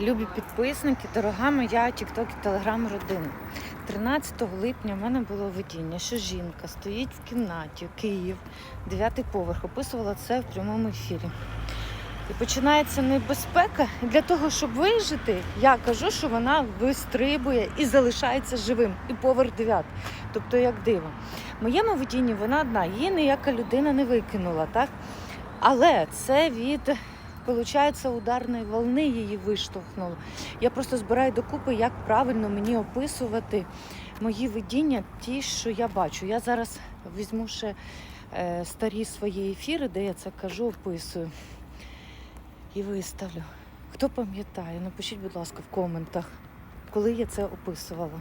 Любі підписники, дорога моя TikTok і Telegram родина. 13 липня в мене було видіння, що жінка стоїть в кімнаті, Київ, 9 поверх, описувала це в прямому ефірі. І починається небезпека. І для того, щоб вижити, я кажу, що вона вистрибує і залишається живим. І поверх 9. Тобто, як диво. В моєму видінні вона одна, її ніяка людина не викинула, так? Але це від Получається, ударної волни її виштовхнуло. Я просто збираю докупи, як правильно мені описувати мої видіння, ті, що я бачу. Я зараз візьму ще е, старі свої ефіри, де я це кажу, описую і виставлю. Хто пам'ятає, напишіть, будь ласка, в коментах, коли я це описувала.